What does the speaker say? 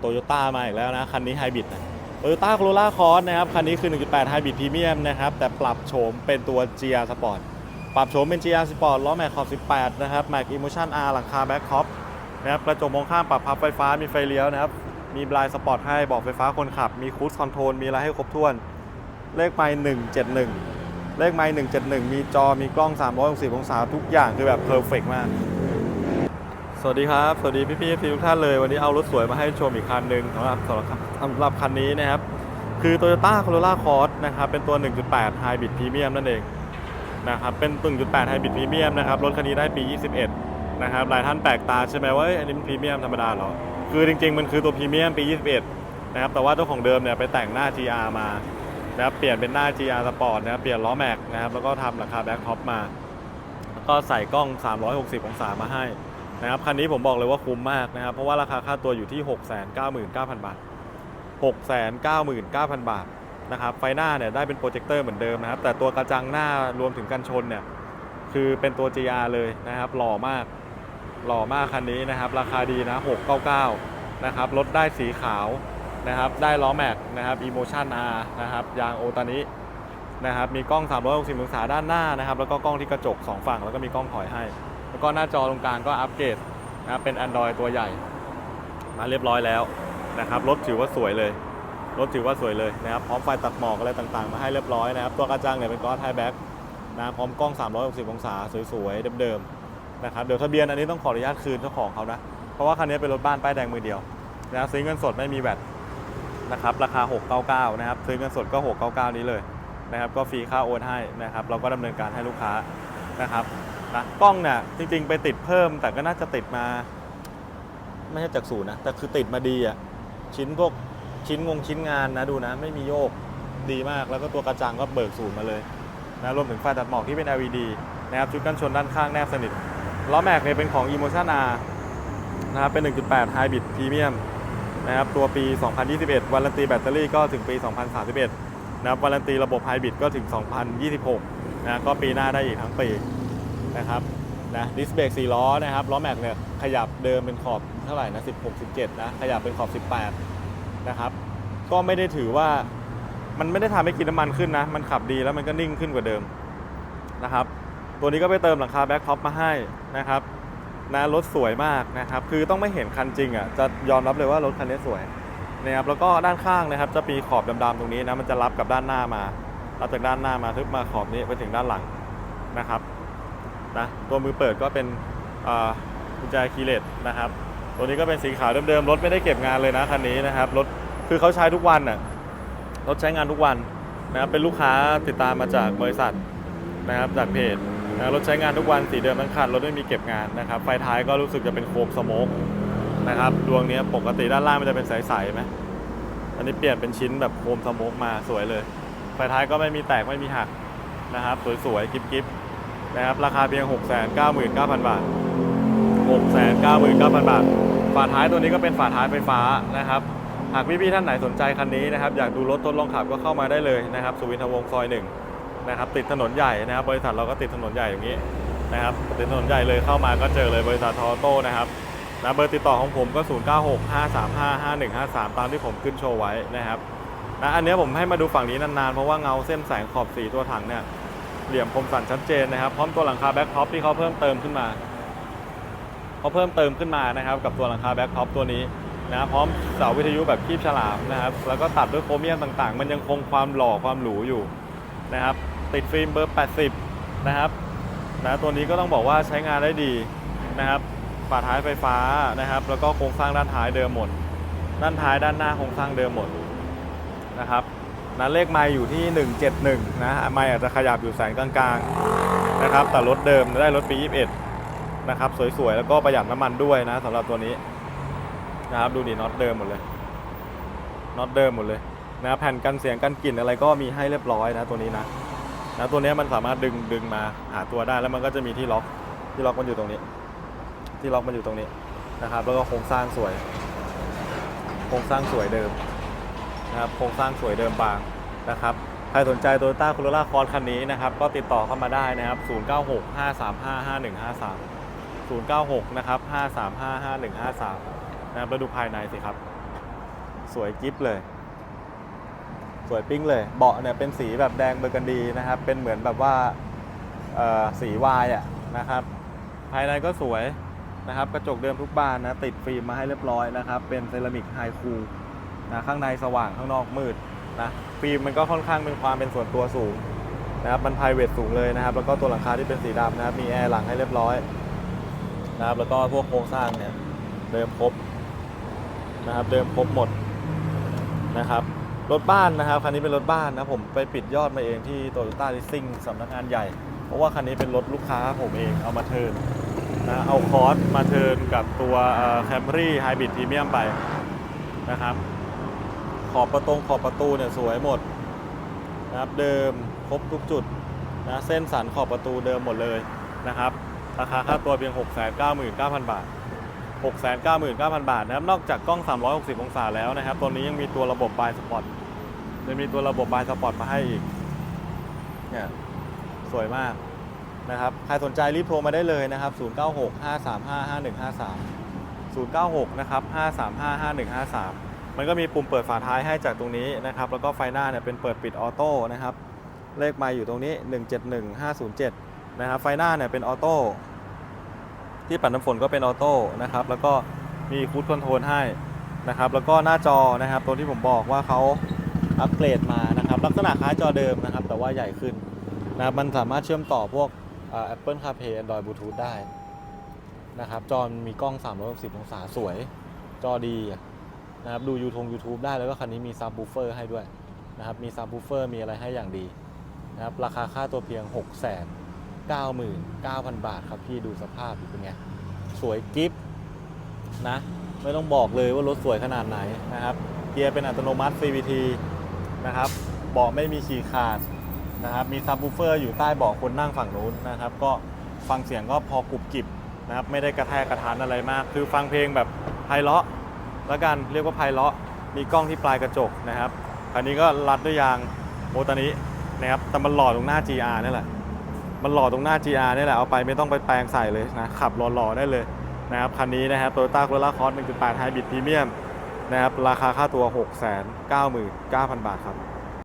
โตโยต้ามาอีกแล้วนะ คันนี้ไฮบริดนะโตโยต้าโคโรล่าคอร์สนะครับ คันนี้คือ 1.8ไฮบริดพรีเมียมนะครับ แต่ปรับโฉมเป็นตัว GR Sport ปรับโฉมเป็น GR Sport ล้อแม็กขอบ 18 นะครับแม็ก Emotion R หลังคาแบ็คท็อปนะครับกระจกมองข้างปรับพับไฟฟ้ามีไฟเลี้ยวนะครับมีบลายสปอร์ตให้บอกไฟฟ้าคนขับ มีคูสคอนโทรลมีอะไรให้ครบถ้วน เลขไมล์171 เลขไมล์171 มีจอมีกล้อง 360 องศาทุกอย่างคือแบบเพอร์เฟกมาก สวัสดีครับ สวัสดีพี่พี่ทุกท่านเลย วันนี้เอารถสวยมาให้ชมอีกคันหนึ่งสำหรับสำหรับสำหรับคันนี้นะครับ คือ Toyota Corolla Cross นะครับ เป็นตัว 1.8 Hybrid Premium นั่นเองนะครับ เป็น 1.8 Hybrid Premium นะครับ รถคันนี้ได้ปี 21 นะครับ หลายท่านแปลกตาใช่ไหมว่าอันนี้มันพรีเมียมธรรมดาเหรอ คือจริง ๆ มันคือตัวพรีเมียมปี 21 นะครับ แต่ว่าเจ้าของเดิมเนี่ยไปแต่งหน้า GR มานะครับ เปลี่ยนเป็นหน้า GR Sport นะครับ เปลี่ยนล้อแม็กนะครับ แล้วก็ทำหลังคาแบ็คท็อปมา แล้วก็ใส่กล้อง 360 องศามาให้ นะครับคันนี้ผมบอกเลยว่าคุ้มมากนะครับ เพราะว่าราคาค่าตัวอยู่ที่ 699,000 บาท 699,000 บาทนะครับไฟหน้าเนี่ยได้เป็นโปรเจคเตอร์เหมือนเดิมนะครับ แต่ตัวกระจังหน้ารวมถึงกันชนเนี่ยคือเป็นตัว GR เลยนะครับหล่อมากหล่อมากคันนี้นะครับ ราคาดีนะ 699 นะครับรถได้สีขาวนะครับ ได้ล้อแม็กนะครับ Emotion R นะครับยางโอตานินะครับมีกล้อง 360 องศาด้านหน้านะครับ แล้วก็กล้องที่กระจก 2 ฝั่งแล้วก็มีกล้องถอยให้ ก็หน้าจอตรงกลางก็อัปเกรดนะครับเป็น Android ตัวใหญ่ มาเรียบร้อยแล้วนะครับรถถือว่าสวยเลยรถถือว่าสวยเลยนะครับพร้อมไฟตัดหมอกอะไรต่างๆ มาให้เรียบร้อยนะครับ ตัวกระจังเนี่ยเป็นกอล์ฟไฮแบ็กนะพร้อมกล้อง 360 องศาสวยๆเดิมๆนะครับเดี๋ยวทะเบียนอันนี้ต้องขออนุญาตคืนเจ้าของเขานะ เพราะว่าคันนี้เป็นรถบ้านป้ายแดงมือเดียวนะซื้อเงินสดไม่มีแบตนะครับราคา 699 นะครับซื้อเงินสดก็ 699 นี้เลยนะครับก็ฟรีค่าโอนให้นะครับเราก็ดำเนินการให้ลูกค้า นะครับนะกล้องเนี่ยจริง ๆ ไปติดเพิ่มแต่ก็น่าจะติดมา ไม่ใช่จากศูนย์นะ แต่คือติดมาดีอะชิ้นพวกชิ้นงงชิ้นงานนะดูนะ ไม่มีโยกดีมากแล้วก็ตัวกระจังก็เบิกศูนย์มาเลยนะรวมถึงไฟตัดหมอกที่เป็น LED นะครับชุดกันชนด้านข้างแนบสนิทล้อแม็กเนี่ยเป็นของ Emotion R นะครับเป็น 1.8 Hybrid Premium นะครับตัวปี 2021 วารันตีแบตเตอรี่ก็ถึงปี 2031 นะครับวารันตีระบบไฮบริดก็ถึง 2026 นะก็ปีหน้าได้อีกทั้งปีนะครับนะดิสเบรก4ล้อนะครับล้อแม็กเนี่ยขยับเดิมเป็นขอบเท่าไหร่นะ16 17นะขยับเป็นขอบ 18นะครับก็ไม่ได้ถือว่ามันไม่ได้ทำให้กินน้ำมันขึ้นนะ มันขับดีแล้วมันก็นิ่งขึ้นกว่าเดิมนะครับ ตัวนี้ก็ไปเติมหลังคาแบ็คท็อปมาให้นะครับนะรถสวยมากนะครับ คือต้องไม่เห็นคันจริงอะจะยอมรับเลยว่ารถคันนี้สวยนะครับแล้วก็ด้านข้างนะครับจะมีขอบดำๆตรงนี้นะมันจะรับกับด้านหน้ามา รับจากด้านหน้ามาทึบมาขอบนี้ไปถึงด้านหลังนะครับนะตัวมือเปิดก็เป็นอ่ากุญแจคีย์เลสนะครับ ตัวนี้ก็เป็นสีขาวเดิมๆรถไม่ได้เก็บงานเลยนะคันนี้นะครับรถคือเขาใช้ทุกวันน่ะรถใช้งานทุกวันนะครับเป็นลูกค้าติดตามมาจากบริษัทนะครับจากเพจนะรถใช้งานทุกวันสีเดิมทั้งคันรถไม่มีเก็บงานนะครับไฟท้ายก็รู้สึกจะเป็นโคมสโมกนะครับดวงนี้ปกติด้านล่างมันจะเป็นใสๆไหมอันนี้เปลี่ยนเป็นชิ้นแบบโคมสโมกมาสวยเลย ไฟท้ายก็ไม่มีแตกไม่มีหักนะครับ สวยๆกิ๊บๆนะครับ ราคาเพียง 699,000 บาท 699,000 บาท ฝาท้ายตัวนี้ก็เป็นฝาท้ายไฟฟ้านะครับหากพี่ๆท่านไหนสนใจคันนี้นะครับอยากดูรถทดลองขับก็เข้ามาได้เลยนะครับสุวินทวงศซอยหนึ่งนะครับติดถนนใหญ่นะครับ บริษัทเราก็ติดถนนใหญ่อย่างนี้นะครับติดถนนใหญ่เลยเข้ามาก็เจอเลยบริษัททอโต้นะครับนะเบอร์ติดต่อของผมก็ 0965355153 ตามที่ผมขึ้นโชว์ไว้นะครับ นะอันนี้ผมให้มาดูฝั่งนี้นานๆ เพราะว่าเงาเส้นแสงขอบสีตัวถังเนี่ยเหลี่ยมคมสันชัดเจนนะครับ พร้อมตัวหลังคาแบ็คท็อปที่เขาเพิ่มเติมขึ้นมาเขาเพิ่มเติมขึ้นมานะครับ กับตัวหลังคาแบ็คท็อปตัวนี้นะพร้อมเสาวิทยุแบบคีบฉลามนะครับ แล้วก็ตัดด้วยโครเมียมต่างๆ มันยังคงความหล่อความหรูอยู่นะครับ ติดฟิล์มเบอร์ 80 นะครับนะตัวนี้ก็ต้องบอกว่าใช้งานได้ดีนะครับฝาท้ายไฟฟ้านะครับ แล้วก็โครงสร้างด้านท้ายเดิมหมด ด้านท้ายด้านหน้าโครงสร้างเดิมหมด นะครับนะเลขไมล์อยู่ที่ 171 นะไมล์อาจจะขยับอยู่แสนกลางๆนะครับ แต่รถเดิมได้รถปี 21 นะครับ สวยๆ แล้วก็ประหยัดน้ำมันด้วยนะสำหรับตัวนี้นะครับดูดิน็อตเดิมหมดเลยน็อตเดิมหมดเลยนะแผ่นกันเสียงกันกลิ่นอะไรก็มีให้เรียบร้อยนะตัวนี้นะนะตัวนี้มันสามารถดึงดึงมาหาตัวได้แล้วมันก็จะมีที่ล็อกที่ล็อกมันอยู่ตรงนี้ ที่ล็อกมันอยู่ตรงนี้นะครับ แล้วก็โครงสร้างสวย โครงสร้างสวยเดิม นะครับโครงสร้างสวยเดิมบางนะครับใครสนใจ Toyota Corolla Cross คันนี้นะครับก็ติดต่อเข้ามาได้นะครับ 096 535 5153 096 นะครับ 535 5153 นะครับแล้วดูภายในสิครับ สวยกิฟเลย สวยปิ้งเลย เบาะเนี่ยเป็นสีแบบแดงเบอร์กันดีนะครับ เป็นเหมือนแบบว่าสีวายอะนะครับ ภายในก็สวยนะครับ กระจกเดิมทุกบานนะ ติดฟิล์มมาให้เรียบร้อยนะครับ เป็นเซรามิกไฮคูล นะข้างในสว่างข้างนอกมืดนะฟิล์มมันก็ค่อนข้างเป็นความเป็นส่วนตัวสูงนะครับมันไพรเวทสูงเลยนะครับ แล้วก็ตัวหลังคาที่เป็นสีดำนะครับ มีแอร์หลังให้เรียบร้อยนะครับ แล้วก็พวกโครงสร้างเนี่ยเดิมครบนะครับ เดิมครบหมดนะครับรถบ้านนะครับคันนี้เป็นรถบ้านนะผมไปปิดยอดมาเองที่โตโยต้าลิสซิ่งสำนักงานใหญ่ เพราะว่าคันนี้เป็นรถลูกค้าผมเองเอามาเทิร์นนะเอาคอร์สมาเทิร์นกับตัวแคมรี่ไฮบริดพรีเมียมไปนะครับ ขอบประตงขอบประตูเนี่ยสวยหมดนะครับเดิมครบทุกจุดนะเส้นสันขอบประตูเดิมหมดเลยนะครับราคาค่าตัวเพียง 699,000 บาท 699,000 บาทนะครับนอกจากกล้อง 360 องศาแล้วนะครับ ตัวนี้ยังมีตัวระบบบายสปอตจะมีตัวระบบบายสปอตมาให้อีกเนี่ยสวยมากนะครับใครสนใจรีบโทรมาได้เลยนะครับ 096 535 5153 096 นะครับ 535 5153 มันก็มีปุ่มเปิดฝาท้ายให้จากตรงนี้นะครับ แล้วก็ไฟหน้าเนี่ยเป็นเปิดปิดออโต้นะครับ เลขไมาอยู่ตรงนี้ 171507 นะครับ ไฟหน้าเนี่ยเป็นออโต้ ที่ปัดน้ำฝนก็เป็นออโต้นะครับ แล้วก็มีคูดคอนโทรลให้นะครับ แล้วก็หน้าจอนะครับ ตัวที่ผมบอกว่าเขาอัปเกรดมานะครับ ลักษณะคล้ายจอเดิมนะครับ แต่ว่าใหญ่ขึ้นนะมันสามารถเชื่อมต่อพวกเอ่อ Apple CarPlay Android Bluetooth ได้นะครับ จอมีกล้อง 360 องศาสวย จอดี นะครับดู YouTube YouTube ได้แล้วก็คันนี้มีซับ w ูเฟอร์ให้ด้วยนะครับมีซับ w ูเฟอร์มีอะไรให้อย่างดีนะครับราคาค่าตัวเพียง 6 9 9 0 0 0 บาทครับพี่ดูสภาพเป็นไงสวยกิฟนะไม่ต้องบอกเลยว่ารถสวยขนาดไหนนะครับเกียร์เป็นอัตโนมัติ CVT นะครับเบาะไม่มีฉีกขาดนะครับมีซับ w ูเฟอร์อยู่ใต้เบาะคนนั่งฝั่งนู้นนะครับก็ฟังเสียงก็พอกรุบกริบนะครับไม่ได้กระแทกกระทานอะไรมาก คือฟังเพลงแบบไพเราะ แล้วกันเรียกว่าไพเราะมีกล้องที่ปลายกระจกนะครับคันนี้ก็รัดด้วยยางโมตานินะครับแต่มันหล่อตรงหน้า GR นี่แหละมันหล่อตรงหน้า GR นี่แหละเอาไปไม่ต้องไปแปลงใส่เลยนะขับหล่อๆได้เลยนะครับคันนี้นะครับ Toyota Corolla Cross 1.8 Hybrid Premium นะครับราคาค่าตัว 699,000 บาทครับ